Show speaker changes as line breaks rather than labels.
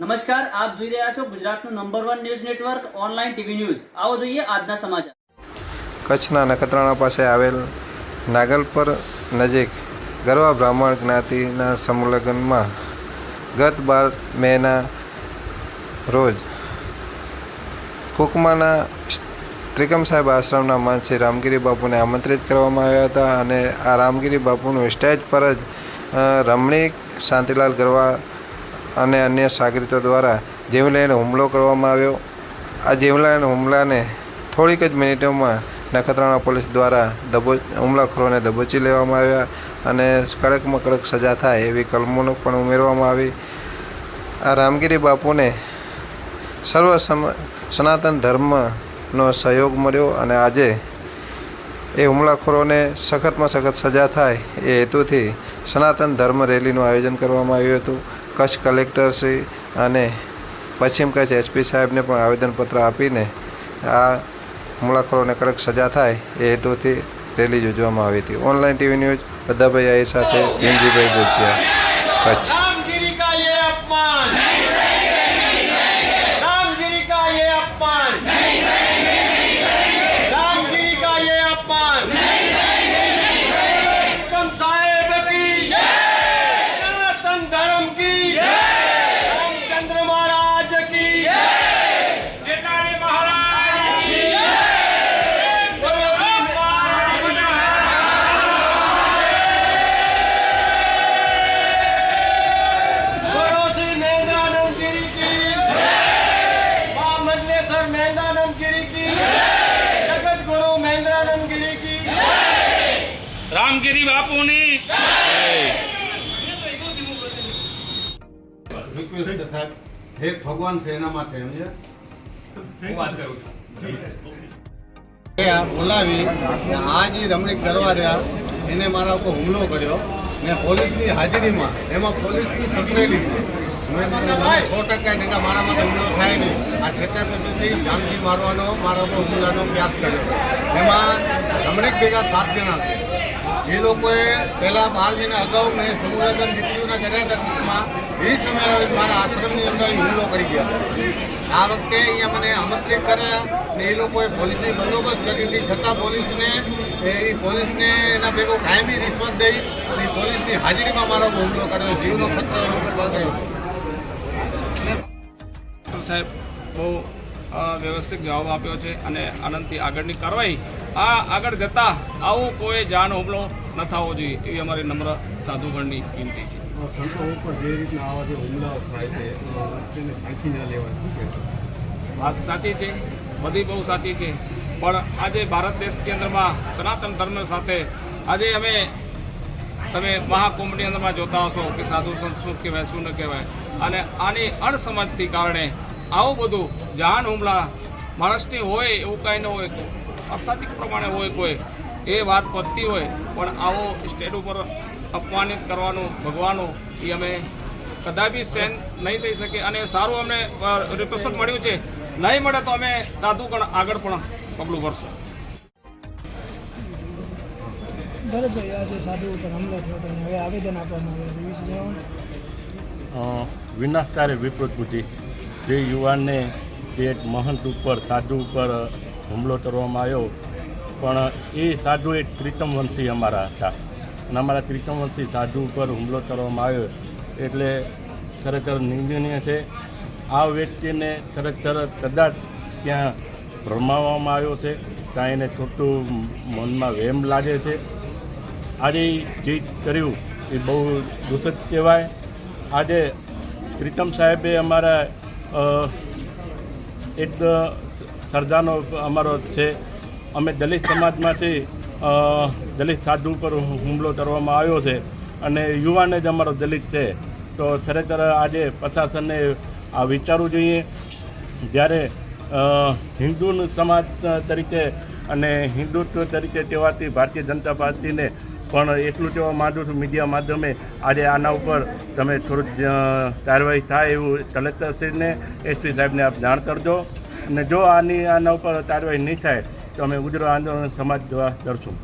નમસ્કાર, આપ જોઈ રહ્યા છો ગુજરાતનું number one news network online TV news આવો જોઈએ આજના સમાચાર.
કચ્છના નખત્રાણા પાસે આવેલ નાગલપર નજીક ગરવા બ્રાહ્મણ જ્ઞાતિના સંલગ્નમાં ગત બાર મેના રોજ કુકમાના ત્રિકમ સાહેબ આશ્રમના મંચે રામગીરી બાપુને આમંત્રિત કરવામાં આવ્યા હતા અને આ રામગીરી બાપુનું સ્ટેજ પર જ રમણીક શાંતિલાલ ગરવા અને અન્ય સાગરીતો દ્વારા જીવલેણ હુમલો કરવામાં આવ્યો. આ જીવલેણ હુમલાને થોડીક જ મિનિટોમાં નખત્રાણા પોલીસ દ્વારા દબો, હુમલાખોરોને દબોચી લેવામાં આવ્યા અને કડકમાં કડક સજા થાય એવી કલમોનો પણ ઉમેરવામાં આવી. આ રામગીરી બાપુને સર્વ સનાતન ધર્મનો સહયોગ મળ્યો અને આજે એ હુમલાખોરોને સખતમાં સખત સજા થાય એ હેતુથી સનાતન ધર્મ રેલીનું આયોજન કરવામાં આવ્યું હતું. કચ્છ કલેક્ટરશ્રી અને પશ્ચિમ કચ્છ એસપી સાહેબને પણ આવેદનપત્ર આપીને આ હુમલાખોરોને કડક સજા થાય એ હેતુથી રેલી યોજવામાં આવી હતી. Online TV news Badhabhai Ahir સાથે ભીમજીભાઈ ગુજિયા કચ્છ.
રામગીરી બાપુની.
રિક્વેસ્ટ સાહેબ એક ભગવાન છે? એના માટે સમજે એ આ બોલાવી ને આ જે રમણીક કરવા રહ્યા એને મારા ઉપર હુમલો કર્યો ને પોલીસની હાજરીમાં એમાં પોલીસની સંકળાયેલી છે. સો ટકા નહીં કે મારા માટે હુમલો થાય નહીં. આ છેતરપિંડીથી જાનથી મારવાનો મારા ઉપર હુમલાનો પ્રયાસ કર્યો. એમાં રમણીક ભેગા સાત જણા છે. એ લોકોએ પહેલાં બાર અગાઉ મેં સમુદ્રદન દીકરીઓના કર્યા એ સમયે મારા આશ્રમની અંદર હુમલો કરી ગયા આ વખતે અહીંયા મને આમંત્રિત કર્યા ને એ લોકોએ પોલીસની બંદોબસ્ત કરી હતી છતાં પોલીસને એ પોલીસને એના ભેગો કાયમી રિશ્વત દઈ અને પોલીસની હાજરીમાં મારો હુમલો કર્યો. જીવનો ખતરો કર્યો
સાહેબ, બહુ વ્યવસ્થિત જવાબ આપ્યો છે અને આનંદથી આગળની કાર્યવાહી. આ આગળ જતાં આવું કોઈ જાન હુમલો ન થવો જોઈએ એવી અમારી નમ્ર સાધુગણની વિનંતી છે. વાત સાચી છે બધી બહુ સાચી છે. પણ આજે ભારત દેશની અંદરમાં સનાતન ધર્મ સાથે આજે અમે તમે મહાકુંભની અંદરમાં જોતા હશો કે સાધુ સંત શું કહેવાય શું ન કહેવાય. અને આની અણસમજથી કારણે આવું બધું જાન હુમલા માણસની હોય એવું કાંઈ ન હોય અર્થાધિક પ્રમાણે હોય કોઈ એ વાત પતતી હોય પણ આવો સ્ટેટ ઉપર અપમાનિત કરવાનું ભગવાનું એ અમે કદાપી સહન નહીં થઈ શકે અને સારું અમને રિપ્રેશન મળ્યું છે. નહીં મળે તો અમે સાધુગણ આગળ પણ પગલું ભરશું.
ભરતભાઈ આજે સાધુ ઉપર હુમલો થયો હતો હવે આવેદન આપવામાં આવ્યું છે. એ વિશે જણાવો
અ, વિનાશકારી વિકૃત બુદ્ધિ. જે યુવાનને જે એક મહંત ઉપર, સાધુ ઉપર હુમલો કરવામાં આવ્યો. પણ એ સાધુ એક ત્રિતમવંશી અમારા હતા. અને અમારા ત્રિતમવંશી સાધુ ઉપર હુમલો કરવામાં આવ્યો. એટલે ખરેખર નિંદનીય છે. આ વ્યક્તિને ખરેખર કદાચ ત્યાં ભરમાવવામાં આવ્યો છે. ત્યાં એને ખોટું મનમાં વહેમ લાગે છે. આજે જે કર્યું. એ બહુ દૂષિત કહેવાય. આજે પ્રીતમ સાહેબે અમારા એક સરદારનો અમારો છે. અમે દલિત સમાજમાંથી દલિત સાધુ ઉપર હુમલો કરવામાં આવ્યો છે અને યુવાન જ અમારો દલિત છે. તો ખરેખર આજે પ્રશાસનને આ વિચારવું જોઈએ. જ્યારે હિન્દુ સમાજ તરીકે અને હિન્દુત્વ તરીકે કહેવાતી ભારતીય જનતા પાર્ટીને પણ એટલું કહેવા માગું છું મીડિયા માધ્યમે આજે આના ઉપર તમે થોડુંક કાર્યવાહી થાય એવું કલેક્ટરશ્રીને એસપી સાહેબને આપ જાણ કરજો. અને જો આની, આના ઉપર કાર્યવાહી નહીં થાય, તો અમે ગુજરાત આંદોલન સમાજ દ્વારા કરશું.